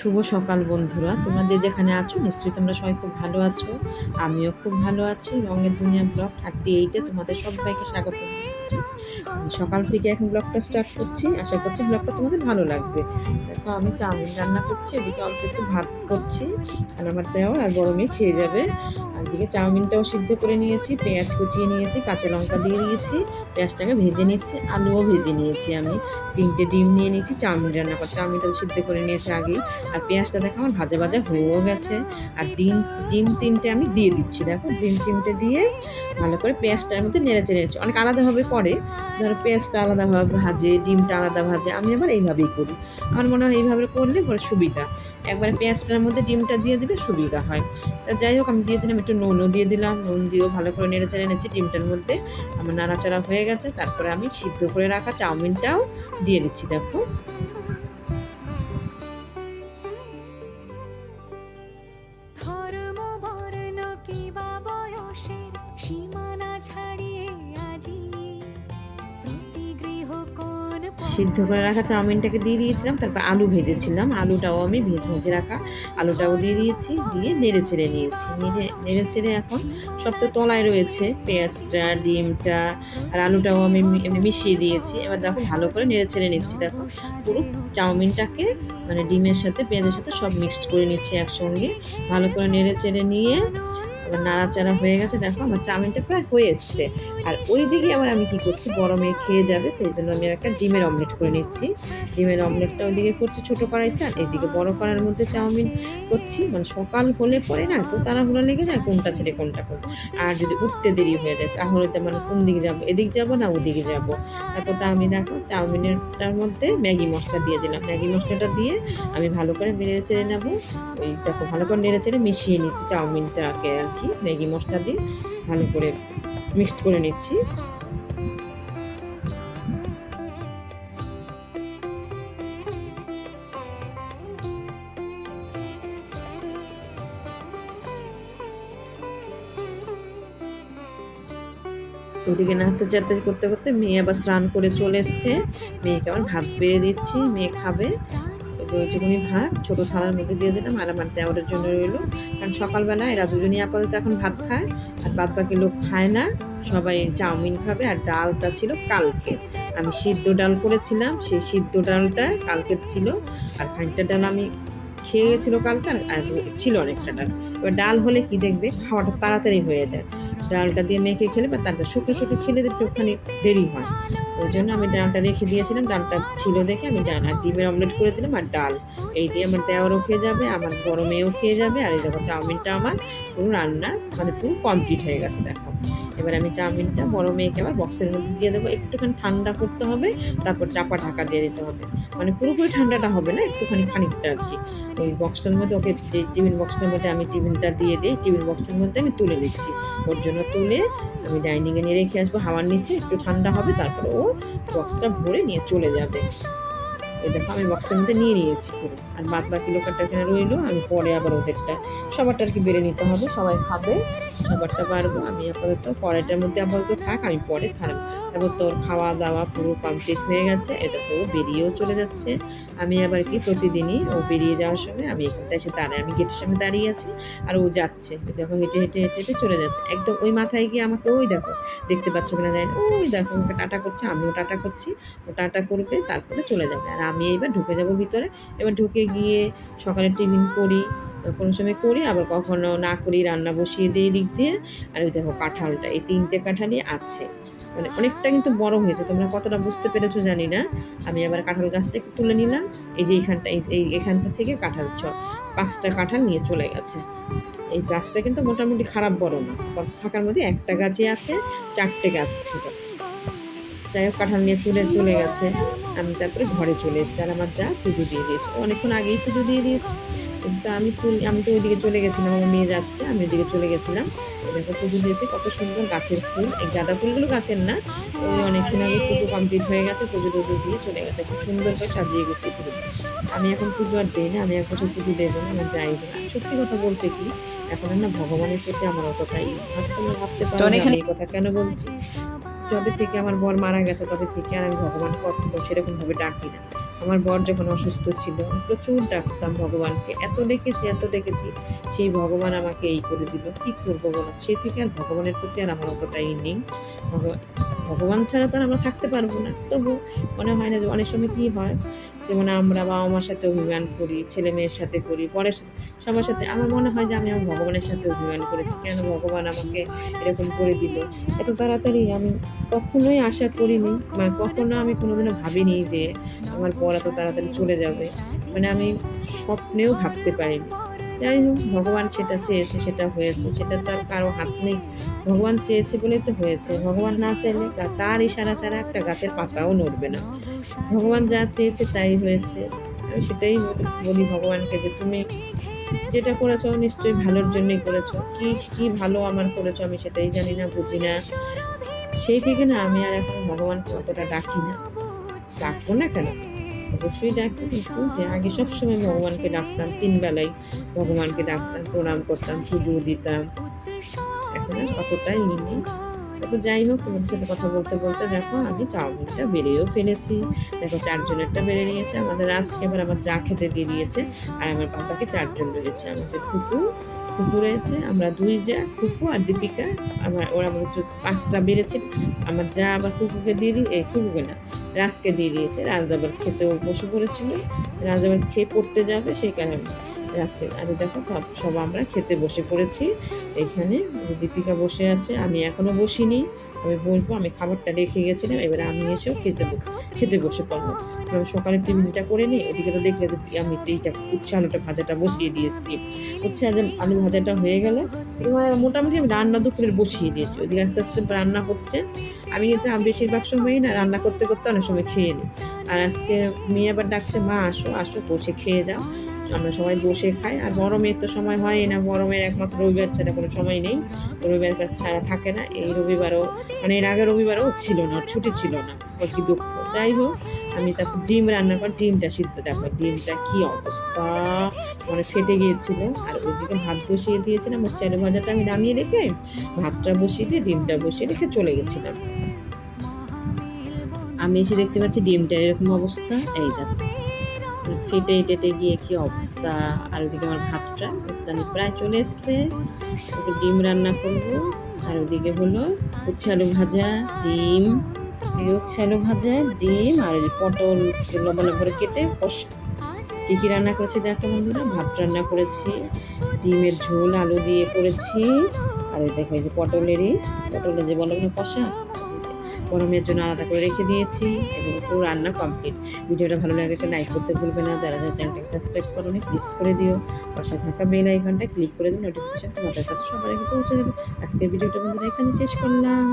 শুভ সকাল বন্ধুরা। তোমরা যে যেখানে আছো, নিশ্চয়ই তোমরা সবাই খুব ভালো আছো। আমিও খুব ভালো আছি। রঙের দুনিয়া ব্লগ থার্টি এইটে তোমাদের সবাইকে স্বাগত। আমি সকাল থেকে এখন ব্লগটা স্টার্ট করছি। আশা করছি ব্লগটা তোমাদের ভালো লাগবে। দেখো, আমি চাউমিন রান্না করছি, এদিকে অল্প একটু ভাত করছি, আর আমার দেওয়ার আর মেয়ে খেয়ে যাবে। আর এদিকে চাউমিনটাও সিদ্ধ করে নিয়েছি, পেঁয়াজ কুচিয়ে নিয়েছি, কাঁচা লঙ্কা দিয়ে দিয়েছি, পেঁয়াজটাকে ভেজে নিয়েছি, আলুও ভেজে নিয়েছি আমি। তিনটে ডিম নিয়ে নিয়েছি, চাউমিন রান্না করছি। চাউমিনটা সিদ্ধ করে নিয়েছি আগেই। আর পেঁয়াজটা দেখো, আমার ভাজা ভাজা হয়েও গেছে। আর ডিম ডিম তিনটে আমি দিয়ে দিচ্ছি। দেখো, ডিম তিনটে দিয়ে ভালো করে পেঁয়াজটার মধ্যে নেড়ে চেড়ে অনেক আলাদাভাবে করে ধরো পেঁয়াজটা আলাদাভাবে ভাজে, ডিমটা আলাদা ভাজে, আমি আবার এইভাবেই করি। আমার মনে হয় এইভাবে করলে পরে সুবিধা। একবারে পেঁয়াজটার মধ্যে ডিমটা দিয়ে দিলে সুবিধা হয়। তা যাই হোক, আমি দিয়ে দিলাম, একটু নুনও দিয়ে দিলাম। নুন দিয়েও ভালো করে নেড়ে চেড়ে নিচ্ছি ডিমটার মধ্যে। আমার নাড়াচাড়া হয়ে গেছে। তারপরে আমি সিদ্ধ করে রাখা চাউমিনটাও দিয়ে দিচ্ছি, দেখো। সিদ্ধ করে রাখা চাউমিনটাকে দিয়ে দিয়েছিলাম, তারপর আলু ভেজেছিলাম। আলুটাও আমি ভেজে রাখা। আলুটাও দিয়ে দিয়েছি, দিয়ে নেড়ে চেড়ে নিয়েছি। নেড়ে নেড়ে চেড়ে এখন সব তো তলায় রয়েছে, পেঁয়াজটা, ডিমটা, আর আলুটাও আমি মিশিয়ে দিয়েছি। এবার দেখো ভালো করে নেড়ে চেড়ে নিচ্ছি। দেখো পুরো চাউমিনটাকে মানে ডিমের সাথে, পেঁয়াজের সাথে সব মিক্সড করে নিচ্ছি একসঙ্গে। ভালো করে নেড়ে চেড়ে নিয়ে এবার নাড়াচাড়া হয়ে গেছে। দেখো, আমার চাউমিনটা প্রায় হয়ে এসছে। আর ওই দিকে আবার আমি কি করছি মেয়ে খেয়ে যাবে এই জন্য আমি একটা ডিমের অমলেট করে নিচ্ছি। ডিমের অমলেটটা ওইদিকে করছি ছোটো কড়াইতে, আর এদিকে বড় কড়াইয়ের মধ্যে চাউমিন করছি। মানে সকাল হলে পরে না তো তাড়াহুড়ো লেগে যায় কোনটা ছেড়ে, কোনটা করব আর যদি উঠতে দেরি হয়ে যায়, তাহলে তো মানে কোন দিকে যাব, এদিক যাব না ওদিকে যাব। তারপর তা আমি দেখো, চাউমিনেরটার মধ্যে ম্যাগি মশলা দিয়ে দিলাম। ম্যাগি মশলাটা দিয়ে আমি ভালো করে নেড়ে চেড়ে নেব। ওই দেখো, ভালো করে নেড়ে চেড়ে মিশিয়ে নিচ্ছি চাউমিনটাকে আর কি। ম্যাগি মশলা দিয়ে ভালো করে মিক্সড করে নিচ্ছি। ওদিকে নাড়তে চাড়তে করতে করতে মেয়ে আবার স্নান করে চলে এসছে। মেয়েকে আবার ভাত বেড়ে দিচ্ছি, মেয়ে খাবে। ওইটুকুনি ভাত, ছোটো থালার মধ্যে দিয়ে দিলাম, আর আমার দেওয়ারের জন্য রইল। কারণ সকালবেলা এরা দুজনই আপাতত এখন ভাত খায়, আর বাদ বাকি লোক খায় না। সবাই চাউমিন খাবে, আর ডালটা ছিল কালকে। আমি সিদ্ধ ডাল করেছিলাম, সেই সিদ্ধ ডালটা কালকের ছিল, আর খানিকটা ডাল আমি খেয়ে গেছিল কালকে আর ছিল অনেকটা ডাল। এবার ডাল হলে কি দেখবে? খাওয়াটা তাড়াতাড়ি হয়ে যায়। ডালটা দিয়ে মেখে খেলে বা তারপর শুকনো শুকনো খেলে একটু ওখানে দেরি হয়। ওই জন্য আমি ডালটা রেখে দিয়েছিলাম। ডালটা ছিল দেখে আমি ডাল আর ডিমের অমলেট করে দিলাম আর ডাল। এই দিয়ে আমার দেওয়ারও খেয়ে যাবে, আমার গরমেও খেয়ে যাবে। আর এই দেখো চাউমিনটা আমার পুরো রান্না মানে পুরো কমপ্লিট হয়ে গেছে, দেখো। এবার আমি চাউমিনটা বড় মেয়েকে আবার বক্সের মধ্যে দিয়ে দেবো। একটুখানি ঠান্ডা করতে হবে, তারপর চাপা ঢাকা দিয়ে দিতে হবে। মানে পুরোপুরি ঠান্ডাটা হবে না, একটুখানি খানিকটা আর কি। ওই বক্সটার মধ্যে, ওকে যে টিফিন বক্সটার মধ্যে আমি টিফিনটা দিয়ে দিই, টিফিন বক্সের মধ্যে আমি তুলে দিচ্ছি। ওর জন্য তুলে আমি ডাইনিংয়ে নিয়ে রেখে আসব, হাওয়ার নিচে একটু ঠান্ডা হবে, তারপরে ও বক্সটা ভরে নিয়ে চলে যাবে। দেখো, আমি বক্সের মধ্যে নিয়ে নিয়েছি পুরো। আর বাদ বাকি লোকেরটা এখানে রইল, আমি পরে আবার ওদেরটা, সবারটা আর কি বেড়ে নিতে হবে, সবাই খাবে, সবারটা পারব, আমি আপাতত পরেরটার মধ্যে আপাতত থাক, আমি পরে খাব। তারপর তোর খাওয়া দাওয়া পুরো কমপ্লিট হয়ে গেছে, এটা তো বেরিয়েও চলে যাচ্ছে। আমি আবার কি প্রতিদিনই ও বেরিয়ে যাওয়ার সময় আমি এখানটা এসে দাঁড়াই, আমি গেটের সামনে দাঁড়িয়ে আছি, আর ও যাচ্ছে। দেখো, হেঁটে হেঁটে হেঁটে হেঁটে চলে যাচ্ছে। একদম ওই মাথায় গিয়ে আমাকে ওই দেখো, দেখতে পাচ্ছ কিনা যায় ওই দেখো, ওকে টাটা করছে, আমিও টাটা করছি, ও টাটা করবে, তারপরে চলে যাবে। আর আমি এবার ঢুকে যাব ভিতরে। এবার ঢুকে গিয়ে সকালে টিফিন করি, কোনো সময় করি, আবার কখনো না করি, রান্না বসিয়ে দিই দিক দিয়ে। আর ওই দেখো কাঁঠালটা, এই তিনটে কাঁঠালই আছে। মানে অনেকটা কিন্তু বড় হয়েছে, তোমরা কতটা বুঝতে পেরেছ জানি না। আমি আবার কাঁঠাল গাছটা একটু তুলে নিলাম। এই যে এইখানটা, এই এখানটা থেকে কাঁঠাল ছ পাঁচটা কাঁঠাল নিয়ে চলে গেছে। এই গাছটা কিন্তু মোটামুটি খারাপ বড় না থাকার মধ্যে একটা গাছই আছে, চারটে গাছ ছিল। যাই হোক, কাঁঠাল নিয়ে চলে চলে গেছে। আমি তারপরে ঘরে চলে এসেছি আর আমার যা পুজো দিয়ে দিয়েছে। অনেকক্ষণ আগেই পুজো দিয়ে দিয়েছে। কিন্তু আমি আমি তো ওইদিকে চলে গেছিলাম আমার মেয়ে যাচ্ছে আমি ওইদিকে চলে গেছিলাম। দেখো পুজো দিয়েছে কত সুন্দর গাছের ফুল। এই গাঁদা ফুলগুলো গাছের না ওই অনেকক্ষণ আগে পুজো কমপ্লিট হয়ে গেছে পুজো টুজো দিয়ে চলে গেছে। খুব সুন্দর করে সাজিয়ে গুছিয়ে পুজো। আমি এখন পুজো আর দিই না আমি এক বছর পুজো দেবো না আমার যাই না। সত্যি কথা বলতে কি এখন না ভগবানের প্রতি আমার অতটাই হয়তো তোমরা ভাবতে পারো আমি এই কথা কেন বলছি। যবে থেকে আমার বর মারা গেছে, তবে থেকে আর আমি ভগবান কত সেরকম ভাবে ডাকি না। আমার বর যখন অসুস্থ ছিল প্রচুর ডাকতাম ভগবানকে। এত ডেকেছি এত ডেকেছি, সেই ভগবান আমাকে এই করে দিল। কি করব বলো? সেই থেকে আর ভগবানের প্রতি আর আমার অতটাই নেই। ভগবান ভগবান ছাড়া তো আর আমরা থাকতে পারব না। তবু মনে হয় না যে অনেক সময় কী হয় যেমন আমরা বাবা মার সাথে অভিমান করি, ছেলে মেয়ের সাথে করি, পরের সাথে, সবার সাথে আমার মনে হয় যে আমি আমার ভগবানের সাথে অভিমান করেছি। কেন ভগবান আমাকে এরকম করে দিল? এত তাড়াতাড়ি আমি কখনোই আশা করিনি মানে কখনো আমি কোনোদিনও ভাবিনি যে আমার পর এত তাড়াতাড়ি চলে যাবে। মানে আমি স্বপ্নেও ভাবতে পারিনি। যাই হোক, ভগবান সেটা চেয়েছে, সেটা হয়েছে, সেটা তার কারও হাত নেই। ভগবান চেয়েছে বলেই তো হয়েছে। ভগবান না চাইলে তার ইশারা ছাড়া একটা গাছের পাতাও নড়বে না। ভগবান যা চেয়েছে তাই হয়েছে। আমি সেটাই বলি- বলি ভগবানকে যে তুমি যেটা করেছ নিশ্চয়ই ভালোর জন্যই করেছ। কি কি ভালো আমার করেছ আমি সেটাই জানি না, বুঝি না। সেই থেকে না আমি আর এখন ভগবানকে অতটা ডাকি না। ডাকবো না কেন? অবশ্যই ডাকি, কিন্তু যে আগে সবসময় ভগবানকে ডাকতাম, তিন বেলায় ভগবানকে ডাকতাম, প্রণাম করতাম, পুজো দিতাম। আর অতটাই নেই তো যাই হোক, তোমাদের সাথে কথা বলতে বলতে দেখো, আমি চাউমিনটা বেড়েও ফেলেছি। দেখো, চারজনেরটা বেড়ে নিয়েছে। আমাদের আজকে আবার আমার চা খেতে দিয়ে দিয়েছে, আর আমার পাপাকে চারজন রয়েছে আমাদের ফুপু ফুপু রয়েছে, আমরা দুই যা, ফুপু আর দীপিকা। আমার, ওরা আমাদের পাঁচটা বেড়েছে। আমার যা আবার ফুপুকে দিয়ে দিই এই ফুপুকে না, রাজকে দিয়ে দিয়েছে। রাজ আবার খেতেও বসে পড়েছিল। রাজ আবার খেয়ে পড়তে যাবে, সেই কারণে। রাজকে আর দেখো, সব- আমরা খেতে বসে পড়েছি। এখানে দীপিকা বসে আছে, আমি এখনও বসিনি। আমি বলব, আমি খাবারটা রেখে গেছিলাম, এবার আমি এসেও খেতে খেতে বসে পড়লাম। আমি সকালে টিফিনটা করে নিই ওদিকে তো দেখলে আমি এইটা উচ্ছে আলুটা ভাজাটা বসিয়ে দিয়ে এসেছি উচ্ছে আলু ভাজাটা হয়ে গেলে মোটামুটি আমি রান্না দুপুরের বসিয়ে দিয়েছি। ওদিকে আস্তে আস্তে রান্না হচ্ছে। আমি যা বেশিরভাগ সময়ই না, রান্না করতে করতে অনেক সময় খেয়ে নিই। আর আজকে মেয়ে আবার ডাকছে, মা, আসো আসো, বসে খেয়ে যাও। আমরা সবাই বসে খাই। আর গরমের তো সময় হয় না, গরমের একমাত্র রবিবার ছাড়া কোনো সময় নেই। রবিবার ছাড়া থাকে না। এই রবিবারও মানে এর আগে রবিবারও ছিল না ছুটি ছিল না। ওর কি দুঃখ? যাই হোক, আমি তারপর ডিম রান্না করি ডিমটা সিদ্ধ, দেখো ডিমটা কি অবস্থা। মানে ফেটে গিয়েছিল। আর ওইদিকে ভাত বসিয়ে দিয়েছিলাম। ওর চালু ভাজাটা আমি নামিয়ে রেখে ভাতটা বসিয়ে দিয়ে ডিমটা বসিয়ে রেখে চলে গেছিলাম। আমি এসে দেখতে পাচ্ছি ডিমটা এরকম অবস্থা। এই দেখো। ফেটে টেটে গিয়ে কি অবস্থা? আর ওদিকে আমার ভাতটা ইত্যাদি প্রায় চলে এসছে। একটু ডিম রান্না করব। আর ওদিকে হলো উচ্ছে আলু ভাজা, ডিম। উচ্ছে আলু ভাজা, ডিম আর পটল লবণ করে কেটে কষা। কী কী রান্না করেছি দেখো বন্ধুরা? ভাত রান্না করেছি, ডিমের ঝোল, আলু দিয়ে করেছি। আর ওই দেখো এই যে পটলেরই, পটলের যে বলো কষা গরমের জন্য আলাদা করে রেখে দিয়েছি এবং পুরো রান্না কমপ্লিট ভিডিওটা ভালো লাগে একটা লাইক করতে ভুলবে না। যারা যারা চ্যানেলটাকে সাবস্ক্রাইব করোনি প্লিজ করে দিও। পাশে থাকা বেল আইকনটা ক্লিক করে দিন নোটিফিকেশন তোমাদের কাছে সবার আগে পৌঁছে দেবে আজকের ভিডিওটা বন্ধুরা এখানে শেষ করলাম।